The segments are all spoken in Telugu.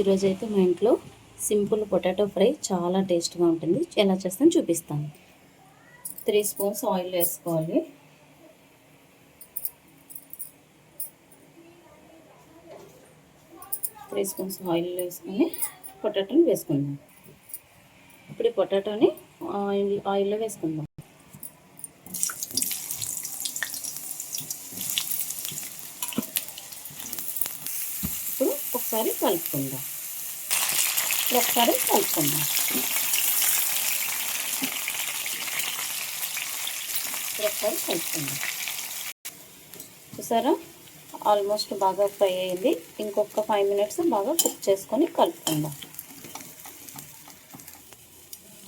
ఈరోజు అయితే మా ఇంట్లో సింపుల్ పొటాటో ఫ్రై చాలా టేస్ట్గా ఉంటుంది. ఎలా చేస్తాను చూపిస్తాను. త్రీ స్పూన్స్ ఆయిల్ వేసుకోవాలి. త్రీ స్పూన్స్ ఆయిల్ వేసుకొని పొటాటోని వేసుకుందాం. ఇప్పుడు ఈ పొటాటోని ఆయిల్ ఆయిల్లో వేసుకుందాం ఇప్పుడు ఒకసారి కలుపుకుందాం. ఇప్పుడు ఒకసారి కలుపుకుందాం. ఇప్పుడు ఒకసారి కలుపుకుందాం. చూసారా? ఆల్మోస్ట్ బాగా ఫ్రై అయింది. ఇంకొక ఫైవ్ మినిట్స్ బాగా కుక్ చేసుకొని కలుపుకుందాం.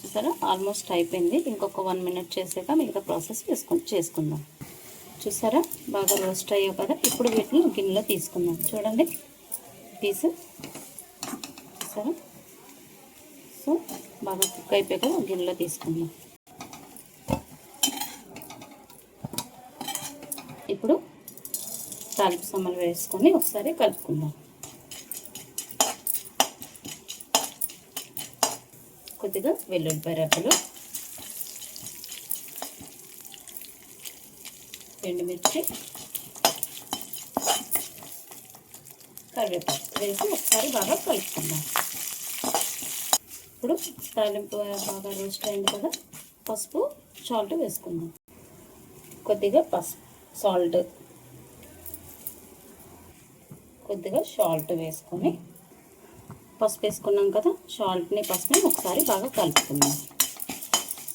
చూసారా? ఆల్మోస్ట్ అయిపోయింది. ఇంకొక వన్ మినిట్ చేసాక మిగతా ప్రాసెస్ వేసుకొని చేసుకుందాం. చూసారా? బాగా రోస్ట్ అయ్యావు కదా? ఇప్పుడు వీటిని గిన్నెలో తీసుకుందాం. చూడండి. పీస్. సరే. సో బాగా కుక్ అయిపోయాక గిన్నెలో తీసుకుందాం. ఇప్పుడు తాలింపు సమ్మలు వేసుకొని ఒకసారి కలుపుకుందాం. కొద్దిగా వెల్లుల్లిపాయ రెబ్బలు ఎండుమిర్చి. కరివేపాకు వేసి ఒకసారి బాగా కలుపుకుందాం. ఇప్పుడు తాలింపు బాగా రోస్ట్ అయింది కదా పసుపు సాల్ట్ వేసుకుందాం. కొద్దిగా పసుపు సాల్ట్. కొద్దిగా సాల్ట్ వేసుకొని పసుపు వేసుకున్నాం కదా సాల్ట్ని పసుపుని ఒకసారి బాగా కలుపుకుందాం.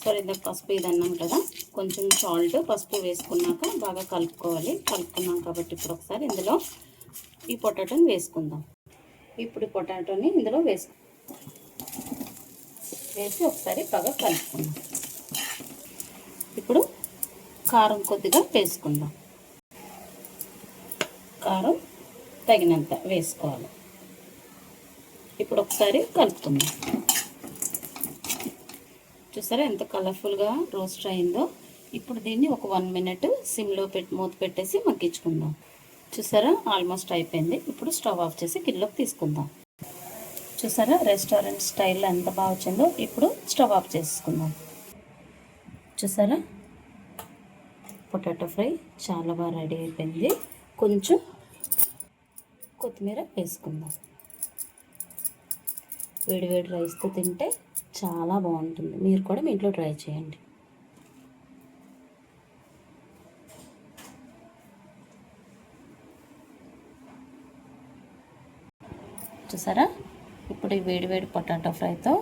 సరే ఇందాక పసుపు ఇది అన్నాం కదా కొంచెం సాల్ట్ పసుపు వేసుకున్నాక బాగా కలుపుకోవాలి. కలుపుకున్నాం కాబట్టి ఇప్పుడు ఒకసారి ఇందులో ఈ పొటాటోని వేసుకుందాం. ఇప్పుడు పొటాటోని ఇందులో వేసుకు వేసి ఒకసారి బాగా కలుపుకుందాం. ఇప్పుడు కారం కొద్దిగా వేసుకుందాం. కారం తగినంత వేసుకోవాలి. ఇప్పుడు ఒకసారి కలుపుకుందాం. చూసారా ఎంత కలర్ఫుల్గా రోస్ట్ అయిందో? ఇప్పుడు దీన్ని ఒక వన్ మినిట్ సిమ్లో పెట్టి మూత పెట్టేసి మగ్గించుకుందాం. చూసారా? ఆల్మోస్ట్ అయిపోయింది. ఇప్పుడు స్టవ్ ఆఫ్ చేసి గిన్నెలోకి తీసుకుందాం. చూసారా? రెస్టారెంట్ స్టైల్లో ఎంత బాగా వచ్చిందో ఇప్పుడు స్టవ్ ఆఫ్ చేసుకుందాం. చూసారా? పొటాటో ఫ్రై చాలా బాగా రెడీ అయిపోయింది. కొంచెం కొత్తిమీర వేసుకుందాం. వేడివేడి రైస్తో తింటే చాలా బాగుంటుంది. మీరు కూడా మీ ఇంట్లో ట్రై చేయండి. చూసారా? ఇప్పుడు ఈ వేడివేడి పొటాటో ఫ్రైతో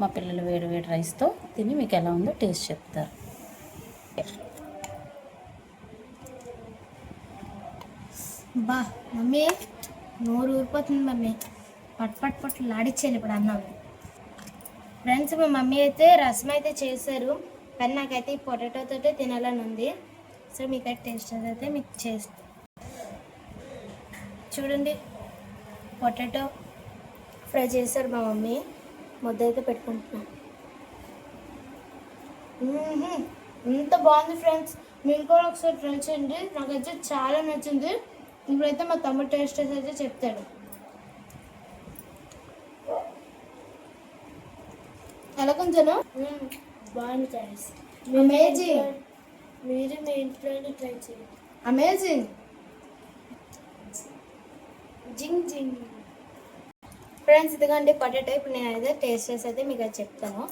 మా పిల్లలు వేడివేడి రైస్తో తిని మీకు ఎలా ఉందో టేస్ట్ చెప్తారు. బా మమ్మీ నోరు ఊరిపోతుంది మమ్మీ. పట్ పట్ పట్ లాడిచ్చేయాలి ఇప్పుడు అన్నం. ఫ్రెండ్స్ మా మమ్మీ అయితే రసం అయితే చేశారు. కానీ నాకైతే ఈ పొటాటోతో తినాలని ఉంది. సో మీకు టేస్ట్ అయితే మీకు చేస్తాను చూడండి. పొటాటో ఫ్రై చేశారు మా మమ్మీ. ముద్ద అయితే పెట్టుకుంటున్నాను. ఎంత బాగుంది ఫ్రెండ్స్. మీరు కూడా ఒకసారి ట్రై చేయండి. నాకైతే చాలా నచ్చింది. ఇప్పుడైతే మా తమ్ముడు టేస్ట్ అయితే చెప్తాడు. ఎలా కొంచెను బాగుంది ఫ్రెండ్స్. అమేజింగ్ మీరు మీ ఇంట్లోనే ట్రై చేయండి. అమేజింగ్ జింగ్ జింగ్. ఫ్రెండ్స్ ఇదిగోండి పొటాటో. ఇప్పుడు నేను అయితే టేస్ట్ చేసి అయితే మీకు అది చెప్తాను.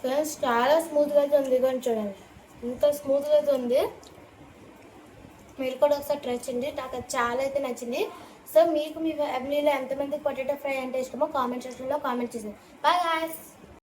ఫ్రెండ్స్ చాలా స్మూత్గా అయితే ఉంది. ఇదిగోండి చూడండి. ఇంత స్మూత్గా అయితే ఉంది. మీరు కూడా ఒకసారి ట్రై చేయండి. నాకు అది చాలా అయితే నచ్చింది. సో మీకు మీ ఫ్యామిలీలో ఎంతమందికి పొటాటో ఫ్రై అంటే ఇష్టమో కామెంట్ సెక్షన్లో కామెంట్ చేసింది బాయ్ గాయస్